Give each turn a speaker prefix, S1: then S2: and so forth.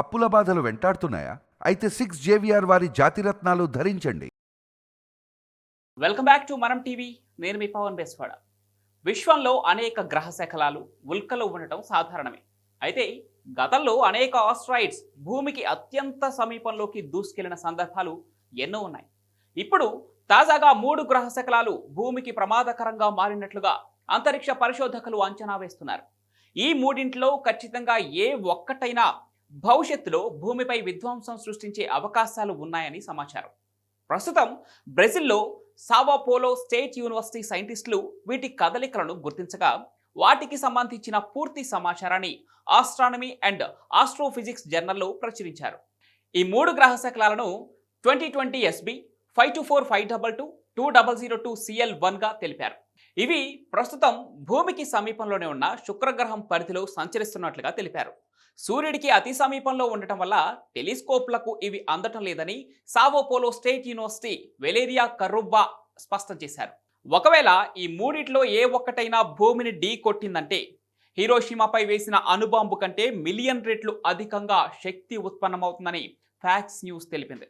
S1: అప్పుల బాధలు వెంటాడుతున్నాయా? అయితే సిక్స్ జేవిఆర్ వారి జాతిరత్నాలు ధరించండి.
S2: Welcome back to Manam TV నేను మీ పవన్ బెస్వాడ. విశ్వంలో అనేక గ్రహ శకలాలు ఉల్కలు ఉండటం సాధారణమే. అయితే గతంలో అనేక ఆస్ట్రాయిడ్స్ భూమికి అత్యంత సమీపంలోకి దూసుకెళ్ళిన సందర్భాలు ఎన్నో ఉన్నాయి. ఇప్పుడు తాజాగా మూడు గ్రహ శకలాలు భూమికి ప్రమాదకరంగా మారినట్లుగా అంతరిక్ష పరిశోధకులు అంచనా వేస్తున్నారు. ఈ మూడింట్లో ఖచ్చితంగా ఏ ఒక్కటైనా భవిష్యత్తులో భూమిపై విధ్వంసం సృష్టించే అవకాశాలు ఉన్నాయని సమాచారం. ప్రస్తుతం బ్రెజిల్లో సావాపోలో స్టేట్ యూనివర్సిటీ సైంటిస్టులు వీటి కదలికలను గుర్తించగా వాటికి సంబంధించిన పూర్తి సమాచారాన్ని ఆస్ట్రానమీ అండ్ ఆస్ట్రోఫిజిక్స్ జర్నల్లో ప్రచురించారు. ఈ మూడు గ్రహ శకలాలను twenty twenty SB five two four five double two two double zero two CL వన్గా తెలిపారు. ఇవి ప్రస్తుతం భూమికి సమీపంలోనే ఉన్న శుక్రగ్రహం పరిధిలో సంచరిస్తున్నట్లుగా తెలిపారు. సూర్యుడికి అతి సమీపంలో ఉండటం వల్ల టెలిస్కోప్లకు ఇవి అందటం లేదని సావోపోలో స్టేట్ యూనివర్సిటీ వెలేరియా కర్రుబ్బా స్పష్టం చేశారు. ఒకవేళ ఈ మూడిట్లో ఏ ఒక్కటైనా భూమిని ఢీ కొట్టిందంటే హీరోషిమాపై వేసిన అణుబాంబు కంటే మిలియన్ రెట్లు అధికంగా శక్తి ఉత్పన్నమవుతుందని ఫ్యాక్స్ న్యూస్ తెలిపింది.